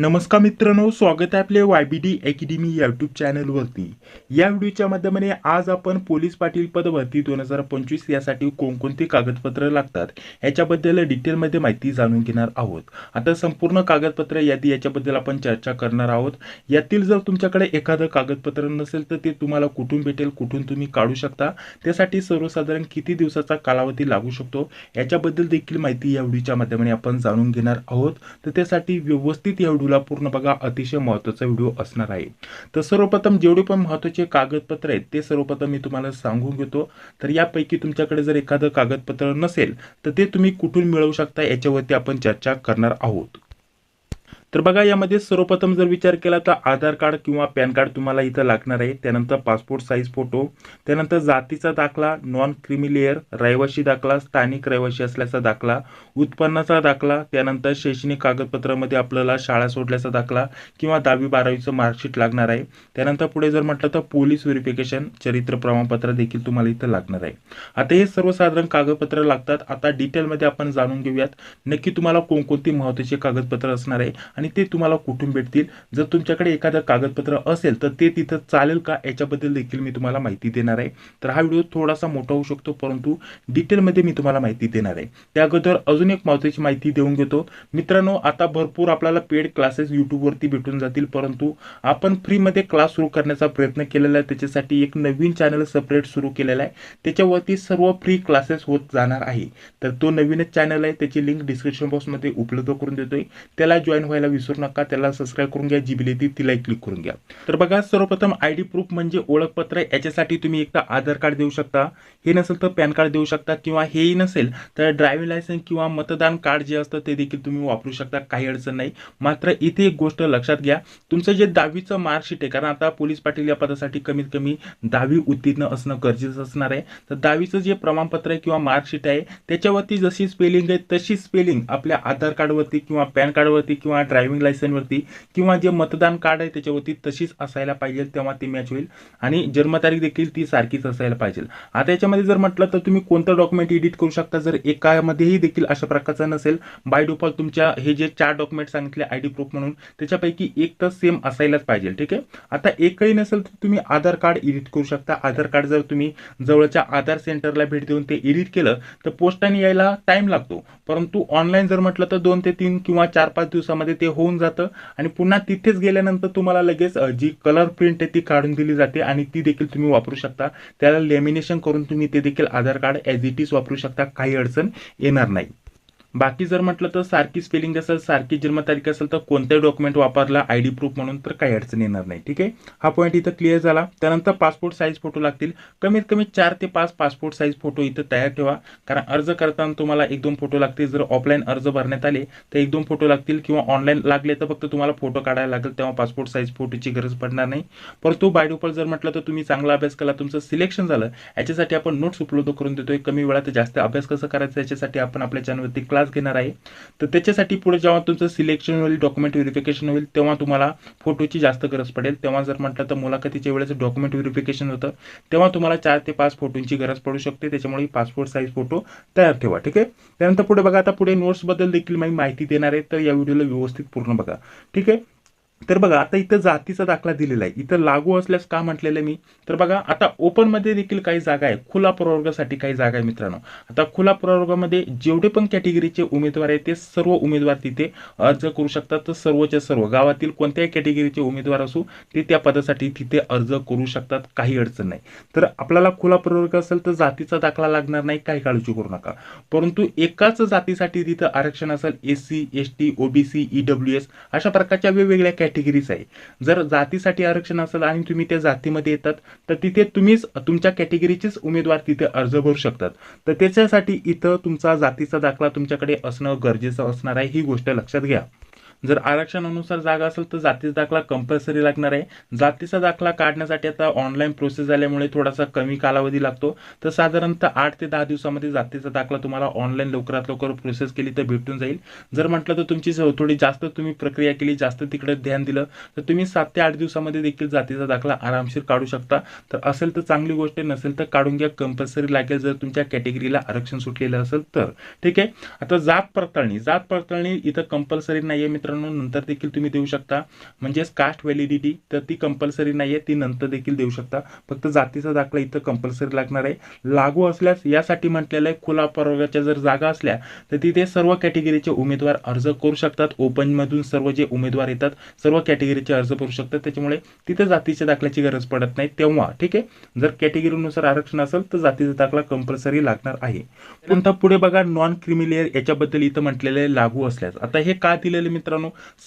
नमस्कार मित्रांनो स्वागत आहे आपले Y B D academy YouTube चॅनलवरती या व्हिडिओच्या माध्यमाने आज आपण पोलीस पाटील पद भरती दोन हजार पंचवीस यासाठी कोणकोणती कागदपत्र लागतात याच्याबद्दल डिटेलमध्ये माहिती जाणून घेणार आहोत. आता संपूर्ण कागदपत्र यादी याच्याबद्दल आपण चर्चा करणार आहोत. यातील जर तुमच्याकडे एखादं कागदपत्र नसेल तर ते तुम्हाला कुठून भेटेल कुठून तुम्ही काढू शकता त्यासाठी सर्वसाधारण किती दिवसाचा कालावधी लागू शकतो याच्याबद्दल देखील माहिती या व्हिडिओच्या माध्यमाने आपण जाणून घेणार आहोत. तर त्यासाठी व्यवस्थित या व्हिडिओला पूर्ण बघा अतिशय महत्त्वाचा व्हिडिओ असणार आहे. तर सर्वप्रथम जेवढे पण महत्त्वाचे कागदपत्र आहेत ते सर्वप्रथम मी तुम्हाला सांगून घेतो. तर यापैकी तुमच्याकडे जर एखादं कागदपत्र नसेल तर ते तुम्ही कुठून मिळवू शकता याच्यावरती आपण चर्चा करणार आहोत. तर बघा यामध्ये सर्वप्रथम जर विचार केला तर आधार कार्ड किंवा पॅन कार्ड तुम्हाला इथं लागणार आहे. त्यानंतर पासपोर्ट साईज फोटो त्यानंतर जातीचा दाखला नॉन क्रिमिलेअर रहिवाशी दाखला स्थानिक रहिवाशी असल्याचा दाखला उत्पन्नाचा दाखला त्यानंतर शैक्षणिक कागदपत्रामध्ये आपल्याला शाळा सोडल्याचा दाखला किंवा दहावी बारावीचं मार्कशीट लागणार आहे. त्यानंतर पुढे जर म्हटलं तर पोलीस व्हेरिफिकेशन चरित्र प्रमाणपत्र देखील तुम्हाला इथं लागणार आहे. आता हे सर्वसाधारण कागदपत्र लागतात. आता डिटेलमध्ये आपण जाणून घेऊयात. नक्की तुम्हाला कोणकोणती महत्त्वाची कागदपत्र असणार आहे आणि ते तुम्हाला कुठून भेटतील? जर तुमच्याकडे एखादं कागदपत्र असेल तर ते तिथं चालेल का? याच्याबद्दल देखील मी तुम्हाला माहिती देणार आहे. तर हा व्हिडिओ थोडासा मोठा होऊ शकतो परंतु डिटेलमध्ये मी तुम्हाला माहिती देणार आहे. त्या अगोदर अजून एक महत्त्वाची माहिती देऊन घेतो. मित्रांनो आता भरपूर आपल्याला पेड क्लासेस यूट्यूबवरती भेटून जातील परंतु आपण फ्रीमध्ये क्लास सुरू करण्याचा प्रयत्न केलेला आहे. त्याच्यासाठी एक नवीन चॅनल सेपरेट सुरू केलेला आहे. त्याच्यावरती सर्व फ्री क्लासेस होत जाणार आहे. तर तो नवीनच चॅनल आहे. त्याची लिंक डिस्क्रिप्शन बॉक्समध्ये उपलब्ध करून देतोय. त्याला जॉईन व्हायला विसरू नका त्याला सबस्क्राईब करून घ्या जी ती तिलाही क्लिक करून घ्या. तर बघा सर्वप्रथम आय डी प्रूफ म्हणजे ओळखपत्र याच्यासाठी तुम्ही एकदा आधार कार्ड देऊ शकता हे नसेल तर पॅन कार्ड देऊ शकता किंवा हेही नसेल तर ड्रायव्हिंग लायसन्स किंवा मतदान कार्ड जे असतं ते देखील तुम्ही वापरू शकता काही अडचण नाही. मात्र इथे एक गोष्ट लक्षात घ्या तुमचं जे दहावीचं मार्कशीट आहे कारण आता पोलीस पाटील या पदासाठी कमीत कमी दहावी उत्तीर्ण असणं गरजेचं असणार आहे. तर दहावीचं जे प्रमाणपत्र आहे किंवा मार्कशीट आहे त्याच्यावरती जशी स्पेलिंग आहे तशी स्पेलिंग आपल्या आधार कार्डवरती किंवा पॅन कार्डवरती किंवा ड्रायव्हिंग लायसनवरती किंवा जे मतदान कार्ड आहे त्याच्यावरती तशीच असायला पाहिजे तेव्हा ती मॅच होईल. आणि जन्मतारीख देखील ती सारखीच असायला पाहिजे. आता याच्यामध्ये जर म्हटलं तर तुम्ही कोणतं डॉक्युमेंट एडिट करू शकता? जर एकामध्येही देखील अशा प्रकारचं नसेल बाय डिफॉल्ट तुमच्या हे जे चार डॉक्युमेंट सांगितले आय डी प्रूफ म्हणून त्याच्यापैकी एक तर सेम असायलाच पाहिजे ठीक आहे? आता एकही नसेल तर तुम्ही आधार कार्ड एडिट करू शकता. आधार कार्ड जर तुम्ही जवळच्या आधार सेंटरला भेट देऊन ते एडिट केलं तर पोस्टाने यायला टाईम लागतो. परंतु ऑनलाईन जर म्हटलं तर दोन ते तीन किंवा चार पाच दिवसामध्ये ते होऊन जातं. आणि पुन्हा तिथेच गेल्यानंतर तुम्हाला लगेच जी कलर प्रिंट आहे ती काढून दिली जाते आणि ती देखील तुम्ही वापरू शकता. त्याला लेमिनेशन करून तुम्ही ते देखील Aadhaar card as it is वापरू शकता. काही अडचण येणार नाही. बाकी जर म्हटलं तर सारखी स्पेलिंग असेल सारखी जन्मतारीख असेल तर कोणताही डॉक्युमेंट वापरला आय डी प्रूफ म्हणून तर काही अडचण येणार नाही ठीक आहे? हा पॉईंट इथं क्लिअर झाला. त्यानंतर पासपोर्ट साईज फोटो लागतील. कमीत कमी चार ते पाच पासपोर्ट साईज फोटो इथं तयार ठेवा. कारण अर्ज करताना तुम्हाला एक दोन फोटो लागतील. जर ऑफलाईन अर्ज भरण्यात आले तर एक दोन फोटो लागतील. किंवा ऑनलाईन लागले तर फक्त तुम्हाला फोटो काढायला लागेल. तेव्हा पासपोर्ट साईज फोटोची गरज पडणार नाही. परंतु बाय जर म्हटलं तर तुम्ही चांगला अभ्यास केला तुमचं सिलेक्शन झालं याच्यासाठी आपण नोट्स उपलब्ध करून देतोय. कमी वेळात जास्त अभ्यास कसं करायचा याच्यासाठी आपण आपल्या चॅनलवरती क्लास घेणार आहे. तर त्याच्यासाठी पुढे जेव्हा तुमचं सिलेक्शन होईल डॉक्युमेंट व्हेरिफिकेशन होईल तेव्हा तुम्हाला फोटोची जास्त गरज पडेल. तेव्हा जर म्हटलं तर मुलाखतीच्या वेळेस डॉक्युमेंट व्हेरिफिकेशन होतं तेव्हा तुम्हाला चार ते पाच फोटोंची गरज पडू शकते. त्याच्यामुळे पासपोर्ट साईज फोटो तयार ठेवा ठीक आहे? त्यानंतर पुढे बघा आता पुढे नोट्सबद्दल देखील मी माहिती देणार आहे. तर या व्हिडिओला व्यवस्थित पूर्ण बघा ठीक आहे? तर बघा आता इथं जातीचा दाखला दिलेला आहे. इथं लागू असल्यास का म्हटलेलं मी? तर बघा आता ओपनमध्ये देखील काही जागा आहे. खुला प्रवर्गासाठी काही जागा आहे मित्रांनो. आता खुला प्रवर्गामध्ये जेवढे पण कॅटेगरीचे उमेदवार आहेत ते सर्व उमेदवार तिथे अर्ज करू शकतात. तर सर्वच्या सर्व गावातील कोणत्याही कॅटेगरीचे उमेदवार असू ते त्या पदासाठी तिथे अर्ज करू शकतात. काही अडचण नाही. तर आपल्याला खुला प्रवर्ग असेल तर जातीचा दाखला लागणार नाही काही काळजी करू नका. परंतु एकाच जातीसाठी तिथं आरक्षण असेल S C S T OBC E W S अशा प्रकारच्या वेगवेगळ्या कॅटेगरीज आहे. जर जातीसाठी आरक्षण असेल आणि तुम्ही त्या जातीमध्ये येतात तर तिथे तुम्हीच तुमच्या कॅटेगरीचेच उमेदवार तिथे अर्ज भरू शकतात. तर त्याच्यासाठी इथं तुमचा जातीचा दाखला तुमच्याकडे असणं गरजेचं असणार आहे ही गोष्ट लक्षात घ्या. जर आरक्षणानुसार जागा असेल तर जातीचा दाखला कंपल्सरी लागणार आहे. जातीचा दाखला काढण्यासाठी आता ऑनलाईन प्रोसेस झाल्यामुळे थोडासा कमी कालावधी लागतो. तर साधारणतः आठ ते दहा दिवसामध्ये जातीचा दाखला तुम्हाला ऑनलाईन लवकरात लवकर प्रोसेस केली तर भेटून जाईल. जर म्हटलं तर तुमची थोडी जास्त तुम्ही प्रक्रिया केली जास्त तिकडे ध्यान दिलं तर तुम्ही सात ते आठ दिवसामध्ये देखील जातीचा दाखला आरामशीर काढू शकता. तर असेल तर चांगली गोष्ट नसेल तर काढून घ्या. कंपल्सरी लागेल जर तुमच्या कॅटेगरीला आरक्षण सुटलेलं असेल तर. ठीक आहे? आता जात पडताळणी. जात पडताळणी इथं कंपल्सरी नाही आहे मित्र मित्रांनो नंतर देखील तुम्ही देऊ शकता. म्हणजेच कास्ट व्हॅलिडिटी तर ती कंपल्सरी नाही आहे ती नंतर देखील देऊ शकता. फक्त जातीचा दाखला इथं कंपल्सरी लागणार आहे. लागू असल्यास यासाठी म्हटलेलं आहे खुला प्रवर्गाच्या जर जागा असल्या तर तिथे सर्व कॅटेगरीचे उमेदवार अर्ज करू शकतात. ओपनमधून सर्व जे उमेदवार येतात सर्व कॅटेगरीचे अर्ज करू शकतात. त्याच्यामुळे तिथे जातीच्या दाखल्याची गरज पडत नाही. तेव्हा ठीक आहे? जर कॅटेगरीनुसार आरक्षण असेल तर जातीचा दाखला कंपल्सरी लागणार आहे. पुन्हा पुढे बघा नॉन क्रिमिलेअर याच्याबद्दल इथं म्हटलेलं आहे लागू असल्यास. आता हे का दिलेलं मित्रांनो?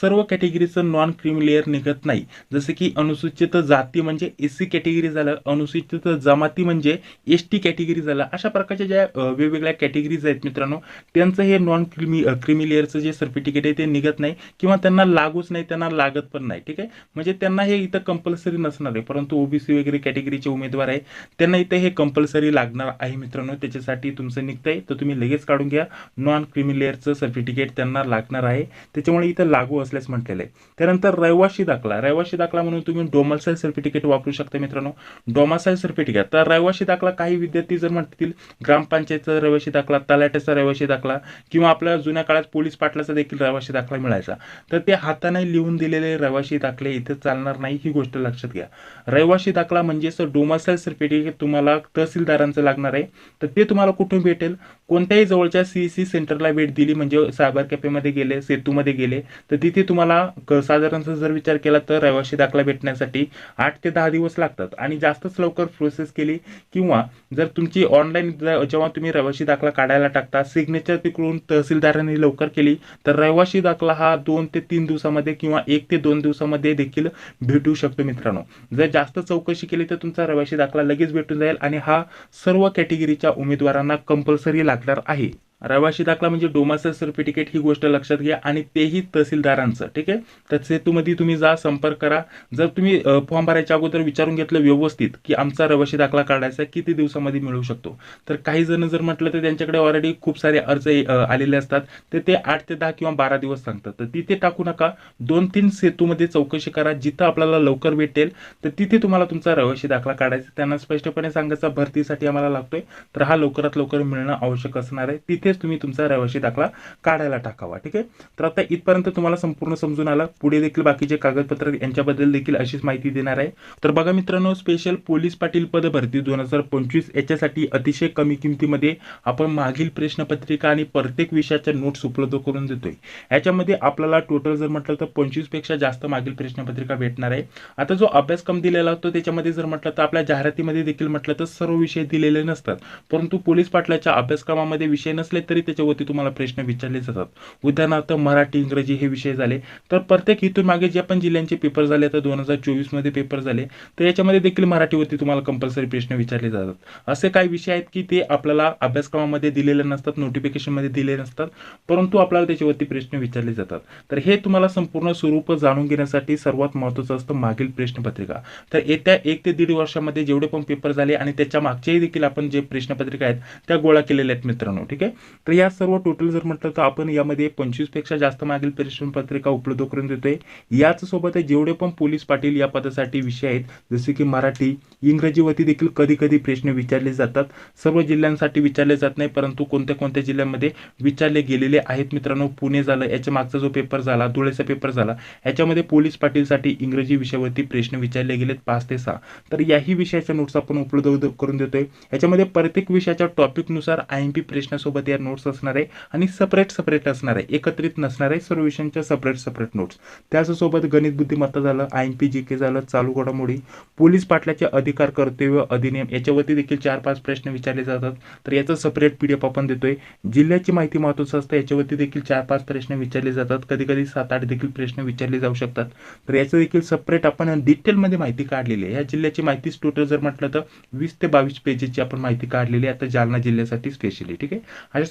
सर्व कॅटेगरीचं नॉन क्रिमिलेअर निघत नाही. जसं की अनुसूचित जाती म्हणजे एस सी कॅटेगरी झालं अनुसूचित जमाती म्हणजे एस टी कॅटेगरी झालं. अशा प्रकारच्या ज्या वेगवेगळ्या कॅटेगरीज आहेत मित्रांनो त्यांचं हे नॉन क्रिमी क्रिमिलेअरचं जे सर्टिफिकेट आहे ते निघत नाही किंवा त्यांना लागूच नाही त्यांना लागत पण नाही ठीक आहे? म्हणजे त्यांना हे इथं कंपल्सरी नसणार आहे परंतु ओबीसी वगैरे कॅटेगरीचे उमेदवार आहे त्यांना इथं हे कंपल्सरी लागणार आहे मित्रांनो त्याच्यासाठी तुमचं निघतंय. तर तुम्ही लगेच काढून घ्या. नॉन क्रिमिलेअरचं सर्टिफिकेट त्यांना लागणार आहे. त्याच्यामुळे इथं लागू असल्यास म्हटलेलं आहे. त्यानंतर रहिवाशी दाखला. रहिवाशी दाखला म्हणून तुम्ही डोमासाईल सर्टिफिकेट वापरू शकता मित्रांनो. डोमासाईल सर्टिफिकेट तर रहिवाशी दाखला काही विद्यार्थी जर म्हणतील ग्रामपंचायतचा रहिवाशी दाखला तलाट्याचा रहिवाशी दाखला किंवा आपल्या जुन्या काळात पोलीस पाटलाचा देखील रहिवाशी दाखला मिळायचा. तर ते हाताने लिहून दिलेले रहिवाशी दाखले इथे चालणार नाही ही गोष्ट लक्षात घ्या. रहिवाशी दाखला म्हणजेच डोमासाईल सर्टिफिकेट तुम्हाला तहसीलदारांचं लागणार आहे. तर ते तुम्हाला कुठून भेटेल? कोणत्याही जवळच्या सी सी सेंटरला भेट दिली म्हणजे सायबर कॅफेमध्ये गेले सेतूमध्ये गेले तर तिथे तुम्हाला साधारणतः जर विचार केला तर रहिवाशी दाखला भेटण्यासाठी आठ ते दहा दिवस लागतात. आणि जास्तच लवकर प्रोसेस केली किंवा जर तुमची ऑनलाईन जेव्हा तुम्ही रहिवाशी दाखला काढायला टाकता सिग्नेचर तिकडून तहसीलदारांनी लवकर केली तर रहिवाशी दाखला हा दोन ते तीन दिवसामध्ये किंवा एक ते दोन दिवसामध्ये देखील भेटू शकतो मित्रांनो. जर जास्त चौकशी केली तर तुमचा रहिवाशी दाखला लगेच भेटून जाईल आणि हा सर्व कॅटेगरीच्या उमेदवारांना कंपल्सरी लागणार आहे. रहिवाशी दाखला म्हणजे डोमासल सर्टिफिकेट ही गोष्ट लक्षात घ्या आणि तेही तहसीलदारांचं ठीक आहे? तर सेतूमध्ये तुम्ही जा संपर्क करा. जर तुम्ही फॉर्म भरायच्या अगोदर विचारून घेतलं व्यवस्थित की आमचा रहिवाशी दाखला काढायचा किती दिवसामध्ये मिळू शकतो? तर काही जण जर म्हटलं तर त्यांच्याकडे ऑलरेडी खूप सारे अर्ज आलेले असतात. तर ते आठ ते दहा किंवा बारा दिवस सांगतात. तर तिथे टाकू नका. दोन तीन सेतूमध्ये चौकशी करा. जिथं आपल्याला लवकर भेटेल तर तिथे तुम्हाला तुमचा रहिवाशी दाखला काढायचा. त्यांना स्पष्टपणे सांगायचा भरतीसाठी आम्हाला लागतोय. तर हा लवकरात लवकर मिळणं आवश्यक असणार आहे. तिथे तिथेच तुम्ही तुमचा रहिवाशी दाखला काढायला टाकावा ठीक आहे? तर आता इथपर्यंत तुम्हाला संपूर्ण समजून आलं. पुढे देखील बाकीचे कागदपत्र यांच्याबद्दल देखील अशीच माहिती देणार आहे. तर बघा मित्रांनो स्पेशल पोलीस पाटील पद भरती दोन हजार पंचवीस याच्यासाठी अतिशय कमी किमतीमध्ये आपण मागील प्रश्नपत्रिका आणि प्रत्येक विषयाच्या नोट्स उपलब्ध करून देतोय. याच्यामध्ये आपल्याला टोटल जर म्हटलं तर पंचवीसपेक्षा जास्त मागील प्रश्नपत्रिका भेटणार आहे. आता जो अभ्यासक्रम दिलेला होतो त्याच्यामध्ये जर म्हटलं तर आपल्या जाहिरातीमध्ये देखील म्हटलं तर सर्व विषय दिलेले नसतात. परंतु पोलीस पाटलाच्या अभ्यासक्रमामध्ये विषय नसले तरी त्याच्यावरती तुम्हाला प्रश्न विचारले जातात. उदाहरणार्थ मराठी इंग्रजी हे विषय झाले. तर प्रत्येक इथून मागे जे पण जिल्ह्यांचे पेपर झाले तर दोन हजार चोवीसमध्ये पेपर झाले तर याच्यामध्ये देखील मराठीवरती तुम्हाला कंपल्सरी प्रश्न विचारले जातात. असे काही विषय आहेत की ते आपल्याला अभ्यासक्रमामध्ये दिलेले नसतात नोटिफिकेशनमध्ये दिलेले नसतात परंतु आपल्याला त्याच्यावरती प्रश्न विचारले जातात. तर हे तुम्हाला संपूर्ण स्वरूप जाणून घेण्यासाठी सर्वात महत्त्वाचं असतं मागील प्रश्नपत्रिका. तर येत्या एक ते दीड वर्षामध्ये जेवढे पण पेपर झाले आणि त्याच्या मागचेही देखील आपण जे प्रश्नपत्रिका आहेत त्या गोळा केलेल्या आहेत मित्रांनो ठीक आहे? तर या सर्व टोटल जर म्हटलं तर आपण यामध्ये पंचवीसपेक्षा जास्त मागील प्रश्नपत्रिका उपलब्ध करून देतोय. याच सोबत जेवढे पण पोलीस पाटील या पदासाठी विषय आहेत जसे की मराठी इंग्रजीवरती देखील कधी कधी प्रश्न विचारले जातात. सर्व जिल्ह्यांसाठी विचारले जात नाही परंतु कोणत्या कोणत्या जिल्ह्यांमध्ये विचारले गेलेले आहेत मित्रांनो पुणे झालं याच्या मागचा जो पेपर झाला धुळेचा पेपर झाला याच्यामध्ये पोलीस पाटीलसाठी इंग्रजी विषयावरती प्रश्न विचारले गेलेत पाच ते सहा. तर याही विषयाच्या नोट्स आपण उपलब्ध करून देतोय. याच्यामध्ये प्रत्येक विषयाच्या टॉपिकनुसार आय एम पी प्रश्नासोबत या नोट्स असणार आहे आणि सेपरेट सेपरेट असणार आहे एकत्रित नसणार आहे सर्व विषयांच्या सेपरेट सेपरेट नोट्स त्याचसोबत गणित बुद्धिमत्ता झालं I M P G K झालं चालू घडामोडी पोलीस पाटलाचे अधिकार कर्तव्य अधिनियम याच्यावरती देखील चार पाच प्रश्न विचारले जातात. तर याचं सपरेट पी डी एफ आपण देतोय. जिल्ह्याची माहिती महत्त्वाचं असतं याच्यावरती देखील चार पाच प्रश्न विचारले जातात. कधी कधी सात आठ देखील प्रश्न विचारले जाऊ शकतात. तर याचं देखील सेपरेट आपण डिटेलमध्ये माहिती काढलेली आहे. या जिल्ह्याची माहितीच टोटल जर म्हटलं तर वीस ते बावीस पेजेसची आपण माहिती काढलेली आहे. आता जालना जिल्ह्यासाठी स्पेशली ठीक आहे?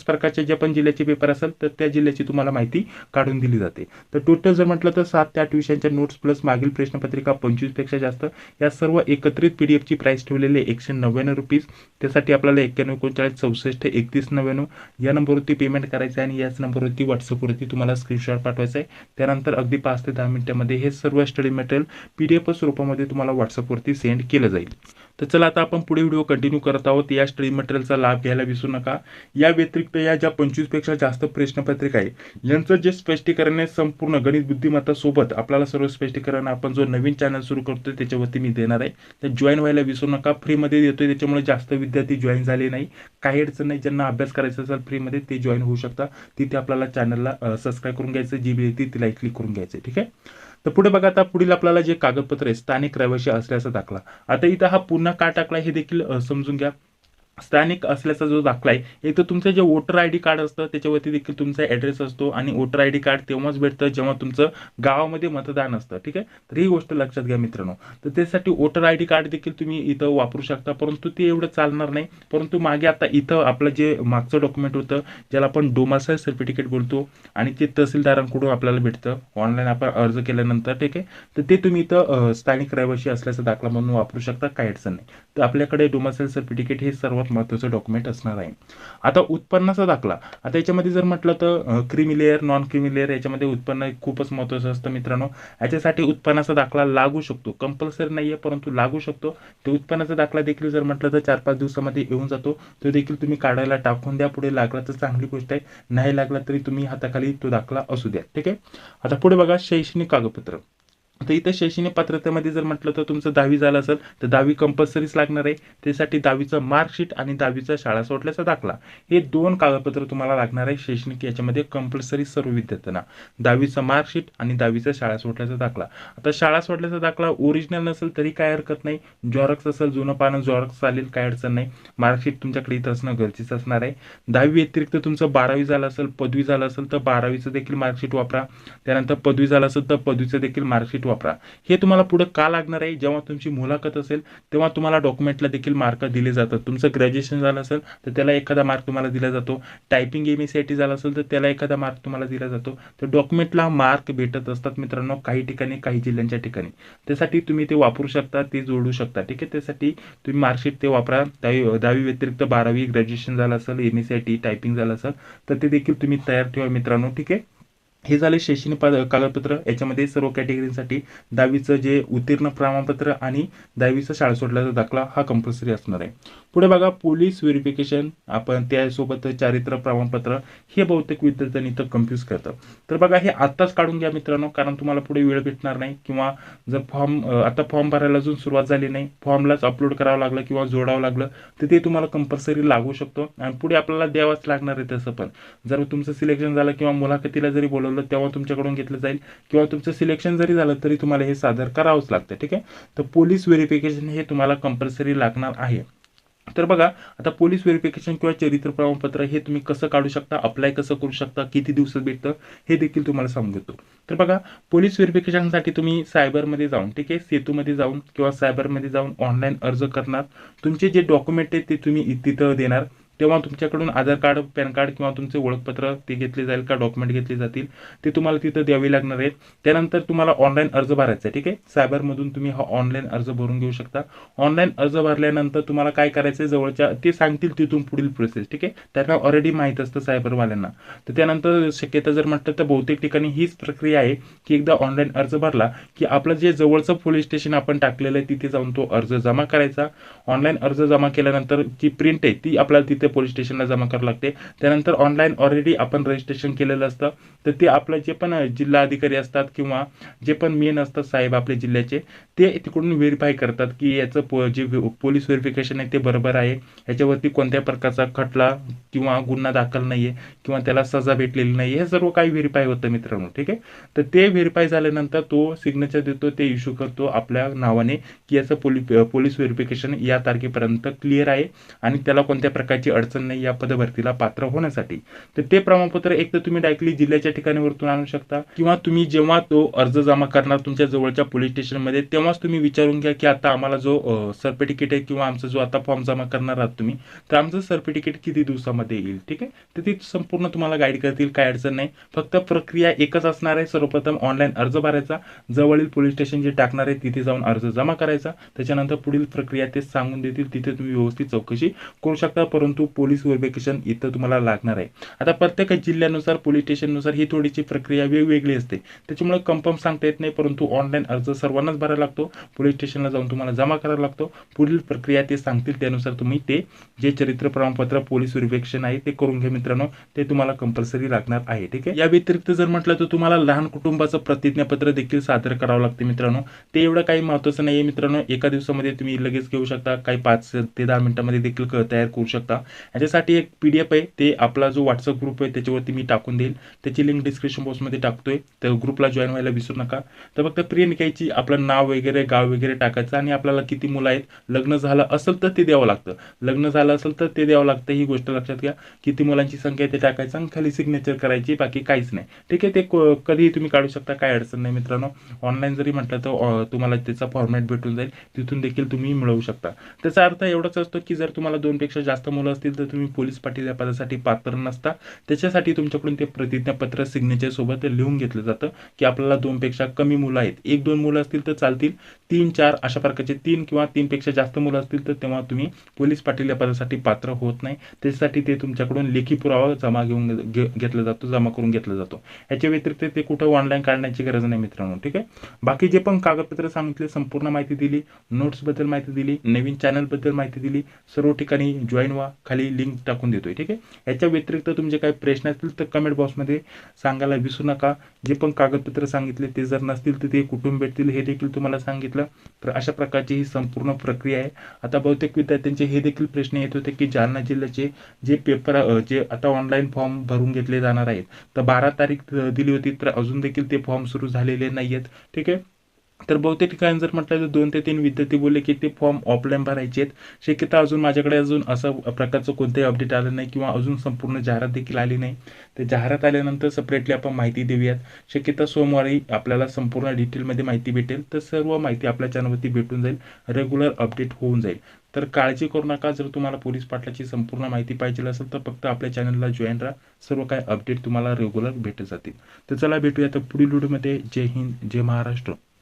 अशाच प्रकारच्या ज्या पण जिल्ह्याचे पेपर असेल तर त्या जिल्ह्याची तुम्हाला माहिती काढून दिली जाते. तर टोटल जर म्हटलं तर सात ते आठ विषयांच्या नोट्स प्लस मागील प्रश्नपत्रिका पंचवीसपेक्षा जास्त या सर्व एकत्रित पी डी एफची प्राईस ठेवलेली आहे एकशे नव्याण्णव रुपीज त्यासाठी आपल्याला एक्क्याण्णव एकोणचाळीस चौसष्ट एकतीस नव्याण्णव या नंबरवरती पेमेंट करायचं आहे आणि याच नंबरवरती व्हॉट्सअपवरती तुम्हाला स्क्रीनशॉट पाठवायचा आहे. त्यानंतर अगदी पाच ते दहा मिनिटामध्ये हे सर्व study material P D F स्वरूपामध्ये तुम्हाला व्हॉट्सअपवरती सेंड केलं जाईल. तर चला आता आपण पुढे व्हिडिओ कंटिन्यू करत आहोत. या स्टडी मटेरियलचा लाभ घ्यायला विसरू नका. या व्यतिरिक्त या ज्या पंचवीसपेक्षा जास्त प्रश्नपत्रिका आहे यांचं जे स्पष्टीकरण आहे संपूर्ण गणित बुद्धिमत्ता सोबत आपल्याला सर्व स्पष्टीकरण आपण जो नवीन चॅनल सुरू करतोय त्याच्यावरती मी देणार आहे. तर जॉईन व्हायला विसरू नका. फ्रीमध्ये देतोय त्याच्यामुळे जास्त विद्यार्थी जॉईन झाले नाही. काही अडचण नाही. ज्यांना अभ्यास करायचा असेल फ्रीमध्ये ते जॉईन होऊ शकता. तिथे आपल्याला चॅनलला सबस्क्राईब करून घ्यायचं. जी बी येते तिला क्लिक करून घ्यायचं ठीक आहे? तर पुढे बघा आता पुढील आपल्याला जे कागदपत्र आहे स्थानिक रहिवाशी असल्याचा दाखला. आता इथं हा पुन्हा का टाकला हे देखील समजून घ्या. स्थानिक असल्याचा जो दाखला आहे एक तर तुमचं जे वोटर आय डी कार्ड असतं त्याच्यावरती देखील तुमचा ॲड्रेस असतो आणि वोटर आय डी कार्ड तेव्हाच भेटतं जेव्हा तुमचं गावामध्ये मतदान असतं ठीक आहे? तर ही गोष्ट लक्षात घ्या मित्रांनो. तर त्यासाठी वोटर आय डी कार्ड देखील तुम्ही इथं वापरू शकता परंतु ते एवढं चालणार नाही. परंतु मागे आता इथं आपलं जे मागचं डॉक्युमेंट होतं ज्याला आपण डोमासाईल सर्टिफिकेट बोलतो आणि ते तहसीलदारांकडून आपल्याला भेटतं. ऑनलाईन आपण अर्ज केल्यानंतर ठीक आहे? तर ते तुम्ही इथं स्थानिक रहिवासी असल्याचा दाखला म्हणून वापरू शकता काही अडचण नाही. तर आपल्याकडे डोमासाईल सर्टिफिकेट हे सर्वात महत्त्वाचं डॉक्युमेंट असणार आहे. आता उत्पन्नाचा दाखला. आता याच्यामध्ये जर म्हटलं तर creamy layer non creamy layer याच्यामध्ये उत्पन्न खूपच महत्त्वाचं असतं मित्रांनो. याच्यासाठी उत्पन्नाचा दाखला लागू शकतो. कंपल्सरी नाही आहे परंतु लागू शकतो. ते उत्पन्नाचा दाखला देखील जर म्हटलं तर चार पाच दिवसामध्ये येऊन जातो. तो देखील तुम्ही काढायला टाकून द्या. पुढे लागला तर चांगली गोष्ट आहे. नाही लागला तरी तुम्ही हाताखाली तो दाखला असू द्या. ठीक आहे? आता पुढे बघा शैक्षणिक कागदपत्र. तर इथं शैक्षणिक पात्रतेमध्ये जर म्हटलं तर तुमचं दहावी झालं असेल तर दहावी कंपल्सरीच लागणार आहे. त्यासाठी दहावीचं मार्कशीट आणि दहावीचा शाळा सोडल्याचा दाखला. हे दोन कागदपत्र तुम्हाला लागणार आहे शैक्षणिक याच्यामध्ये कंपल्सरी सर्व विद्यार्थ्यांना. दहावीचं मार्कशीट आणि दहावीचा शाळा सोडल्याचा दाखला. आता शाळा सोडल्याचा दाखला ओरिजिनल नसेल तरी काय हरकत नाही. जॉरक्स असेल जुनं पानं जॉरक्स चालेल काय अडचण नाही. मार्कशीट तुमच्याकडे इथं असणं गरजेचं असणार आहे. दहावी व्यतिरिक्त तुमचं बारावी झालं असेल पदवी झालं असेल तर बारावीचं देखील मार्कशीट वापरा. त्यानंतर पदवी झालं असेल तर पदवीचं देखील मार्कशीट वापरा. हे तुम्हाला पुढे का लागणार आहे? जेव्हा तुमची मुलाखत असेल तेव्हा तुम्हाला डॉक्युमेंटला देखील मार्क दिले जातात. तुमचं ग्रॅज्युएशन झालं असेल तर त्याला एखादा मार्क तुम्हाला दिला जातो. Typing M S C I T झाला असेल तर त्याला एखादा मार्क तुम्हाला दिला जातो. तर डॉक्युमेंटला मार्क भेटत असतात मित्रांनो काही ठिकाणी काही जिल्ह्यांच्या ठिकाणी. त्यासाठी तुम्ही ते वापरू शकता ते जोडू शकता ठीक आहे? त्यासाठी तुम्ही मार्कशीट ते वापरा. दहावी दहावी व्यतिरिक्त बारावी ग्रॅज्युएशन झालं असेल M S C I T typing झालं असेल तर ते देखील तुम्ही तयार ठेवा मित्रांनो ठीक आहे? हे झाले शैक्षणिक पा- कागदपत्र. याच्यामध्ये सर्व कॅटेगरीसाठी दहावीचं जे उत्तीर्ण प्रमाणपत्र आणि दहावीचा शाळा सोडल्याचा दाखला हा कंपल्सरी असणार आहे. पुढे बघा पोलीस व्हेरिफिकेशन आपण त्यासोबत चारित्र्य प्रमाणपत्र हे बहुतेक विद्यार्थ्यांनी इथं कन्फ्यूज करतं तर बघा हे आत्ताच काढून घ्या मित्रांनो कारण तुम्हाला पुढे वेळ भेटणार नाही किंवा जर फॉर्म आता फॉर्म भरायला अजून सुरुवात झाली नाही फॉर्मलाच अपलोड करावं लागलं किंवा जोडावं लागलं तर ते तुम्हाला कंपल्सरी लागू शकतो. आणि पुढे आपल्याला द्यावाच लागणार आहे तसं पण. जर तुमचं सिलेक्शन झालं किंवा मुलाखतीला जरी बोलवलं तेव्हा तुमच्याकडून घेतलं जाईल. किंवा तुमचं सिलेक्शन जरी झालं तरी तुम्हाला हे सादर करावंच लागतं ठीक आहे? तर पोलीस व्हेरिफिकेशन हे तुम्हाला कंपल्सरी लागणार आहे. तर बघा आता पोलीस व्हेरिफिकेशन किंवा चरित्र प्रमाणपत्र हे तुम्ही कसं काढू शकता अप्लाय कसं करू शकता किती दिवसात भेटतं हे देखील तुम्हाला सांगतो तर बघा पोलीस व्हेरिफिकेशनसाठी तुम्ही सायबरमध्ये जाऊन ठीक आहे? सेतूमध्ये जाऊन किंवा सायबरमध्ये जाऊन ऑनलाईन अर्ज करणार. तुमचे जे डॉक्युमेंट आहेत ते तुम्ही तिथं देणार. तेव्हा तुमच्याकडून आधार कार्ड पॅन कार्ड किंवा तुमचे ओळखपत्र ते घेतले जाईल का? डॉक्युमेंट घेतले जातील ते तुम्हाला तिथं द्यावी लागणार आहेत. त्यानंतर तुम्हाला ऑनलाईन अर्ज भरायचा आहे ठीक आहे? सायबरमधून तुम्ही हा ऑनलाईन अर्ज भरून घेऊ शकता. ऑनलाईन अर्ज भरल्यानंतर तुम्हाला काय करायचं आहे जवळच्या ते सांगतील तिथून पुढील प्रोसेस ठीक आहे? त्यांना ऑलरेडी माहीत असतं सायबरवाल्यांना. तर त्यानंतर शक्यता जर म्हटलं तर बहुतेक ठिकाणी हीच प्रक्रिया आहे की एकदा ऑनलाईन अर्ज भरला की आपलं जे जवळचं पोलीस स्टेशन आपण टाकलेलं आहे तिथे जाऊन तो अर्ज जमा करायचा. ऑनलाईन अर्ज जमा केल्यानंतर जी प्रिंट आहे ती आपल्याला तिथे पोलीस स्टेशनला जमा करावं लागते. त्यानंतर ऑनलाईन ऑलरेडी आपण रजिस्ट्रेशन केलेलं असतं. तर ते आपलं जे पण जिल्हा अधिकारी असतात किंवा जे पण मेन असतात साहेब आपल्या जिल्ह्याचे ते तिकडून व्हेरीफाय करतात की याचं पो जे पोलीस व्हेरिफिकेशन आहे ते बरोबर आहे. याच्यावरती कोणत्या प्रकारचा खटला किंवा गुन्हा दाखल नाही आहे किंवा त्याला सजा भेटलेली नाही हे सर्व काही व्हेरीफाय होतं मित्रांनो ठीक आहे? तर ते व्हेरीफाय झाल्यानंतर तो सिग्नेचर देतो ते इश्यू करतो आपल्या नावाने की याचं पोली पोलीस व्हेरिफिकेशन या तारखेपर्यंत क्लिअर आहे आणि त्याला कोणत्या प्रकारची अडचण नाही या पदभरतीला पात्र होण्यासाठी. तर ते प्रमाणपत्र एक तर तुम्ही डायरेक्टली जिल्ह्याच्या ठिकाणी वरतून आणू शकता किंवा तुम्ही जेव्हा तो अर्ज जमा करणार तुमच्या जवळच्या पोलीस स्टेशनमध्ये तेव्हाच तुम्ही विचारून घ्या की आता आम्हाला जो सर्टिफिकेट आहे किंवा आमचा जो आता फॉर्म जमा करणार आहात तुम्ही तर आमचं सर्टिफिकेट किती दिवसामध्ये येईल ठीक आहे? तर ती संपूर्ण तुम्हाला गाईड करतील काय अडचण नाही. फक्त प्रक्रिया एकच असणार आहे सर्वप्रथम ऑनलाईन अर्ज भरायचा जवळील पोलीस स्टेशन जे टाकणार आहे तिथे जाऊन अर्ज जमा करायचा त्याच्यानंतर पुढील प्रक्रिया ते सांगून देतील तिथे तुम्ही व्यवस्थित चौकशी करू शकता परंतु पोलीस व्हेरिफिकेशन इथं तुम्हाला लागणार आहे. आता प्रत्येक जिल्ह्यानुसार पोलीस स्टेशननुसार ही थोडीशी प्रक्रिया वेगवेगळी असते. त्याच्यामुळे कन्फर्म सांगता येत नाही परंतु ऑनलाईन अर्ज सर्वांनाच भरायला लागतो. पोलीस स्टेशनला जाऊन तुम्हाला जमा करावा लागतो. पुढील प्रक्रिया ते सांगतील त्यानुसार तुम्ही ते जे चरित्र प्रमाणपत्र पोलीस व्हेरिफिकेशन आहे ते करून घ्या मित्रांनो. ते तुम्हाला कंपल्सरी लागणार आहे ठीक आहे? या व्यतिरिक्त जर म्हटलं तर तुम्हाला लहान कुटुंबाचं प्रतिज्ञापत्र देखील सादर करावं लागते मित्रांनो. ते एवढं काही महत्त्वाचं नाही आहे मित्रांनो. एका दिवसामध्ये तुम्ही लगेच घेऊ शकता. काही पाच ते दहा मिनिटांमध्ये देखील क- तयार करू शकता. याच्यासाठी एक पी डी एफ आहे. ते आपला जो व्हॉट्सअप ग्रुप आहे त्याच्यावरती मी टाकून देईल. त्याची लिंक डिस्क्रिप्शन बॉक्समध्ये टाकतोय. त्या ग्रुपला जॉईन व्हायला विसरू नका. तर फक्त प्रिय निकायची आपलं नाव वगैरे गाव वगैरे टाकायचं आणि आपल्याला किती मुलं आहेत लग्न झालं असेल तर ते द्यावं लागतं. लग्न झालं असेल तर ते द्यावं लागतं. ही गोष्ट लक्षात घ्या. किती मुलांची संख्या आहे ते टाकायचं आणि खाली सिग्नेचर करायची बाकी काहीच नाही. ठीक आहे ते कधीही तुम्ही काढू शकता. काय अडचण नाही मित्रांनो. ऑनलाईन जरी म्हटलं तर तुम्हाला त्याचा फॉर्मॅट भेटून जाईल. तिथून देखील तुम्ही मिळवू शकता. त्याचा अर्थ एवढाच असतो की जर तुम्हाला दोनपेक्षा जास्त मुलं असतील तर तुम्ही पोलीस पाटील या पदासाठी पात्र नसता. त्याच्यासाठी तुमच्याकडून ते प्रतिज्ञापत्र सिग्नेचर सोबत लिहून घेतलं जातं की आपल्याला दोनपेक्षा कमी मुलं आहेत. एक दोन मुलं असतील तर चालतील. तीन चार अशा प्रकारचे तीन किंवा तीनपेक्षा जास्त मुलं असतील तर तेव्हा तुम्ही पोलीस पाटील या पदासाठी पात्र होत नाही. त्याच्यासाठी ते तुमच्याकडून लेखी पुरावा जमा घेऊन घेतला जातो जमा करून घेतला जातो. याच्या व्यतिरिक्त ते कुठं ऑनलाईन काढण्याची गरज नाही मित्रांनो ठीक आहे? बाकी जे पण कागदपत्र सांगितले संपूर्ण माहिती दिली नोट्सबद्दल माहिती दिली नवीन चॅनलबद्दल माहिती दिली सर्व ठिकाणी जॉईन व्हा. खाली लिंक टाकून देतोय ठीक आहे? याच्या व्यतिरिक्त तुमचे काही प्रश्न असतील तर कमेंट बॉक्समध्ये सांगायला विसरू नका. जे पण कागदपत्र सांगितले ते जर नसतील तर ते कुठून भेटतील हे देखील तुम्हाला सांगितलं. तर अशा प्रकारची ही संपूर्ण प्रक्रिया आहे. आता बहुतेक विद्यार्थ्यांचे हे देखील प्रश्न येत होते की जालना जिल्ह्याचे जे पेपर जे आता ऑनलाईन फॉर्म भरून घेतले जाणार आहेत. तर बारा तारीख दिली होती तर अजून देखील ते फॉर्म सुरू झालेले नाही आहेत ठीक आहे? तर बहुतेक ठिकाणी जर म्हटलं तर दोन ते तीन विद्यार्थी बोलले की ते फॉर्म ऑफलाईन भरायचे आहेत. शक्यता अजून माझ्याकडे अजून असं प्रकारचं कोणतंही अपडेट आलं नाही किंवा अजून संपूर्ण जाहिरात देखील आली नाही. तर जाहिरात आल्यानंतर सेपरेटली आपण माहिती देऊयात. शक्यता सोमवारी आपल्याला संपूर्ण डिटेलमध्ये माहिती भेटेल. तर सर्व माहिती आपल्या चॅनलवरती भेटून जाईल. रेग्युलर अपडेट होऊन जाईल. तर काळजी करू नका. जर तुम्हाला पोलीस पाटलाची संपूर्ण माहिती पाहिजे असेल तर फक्त आपल्या चॅनलला जॉईन राहा. सर्व काय अपडेट तुम्हाला रेग्युलर भेटत जातील. तर चला भेटूया तर पुढील व्हिडिओमध्ये जय हिंद जय महाराष्ट्र.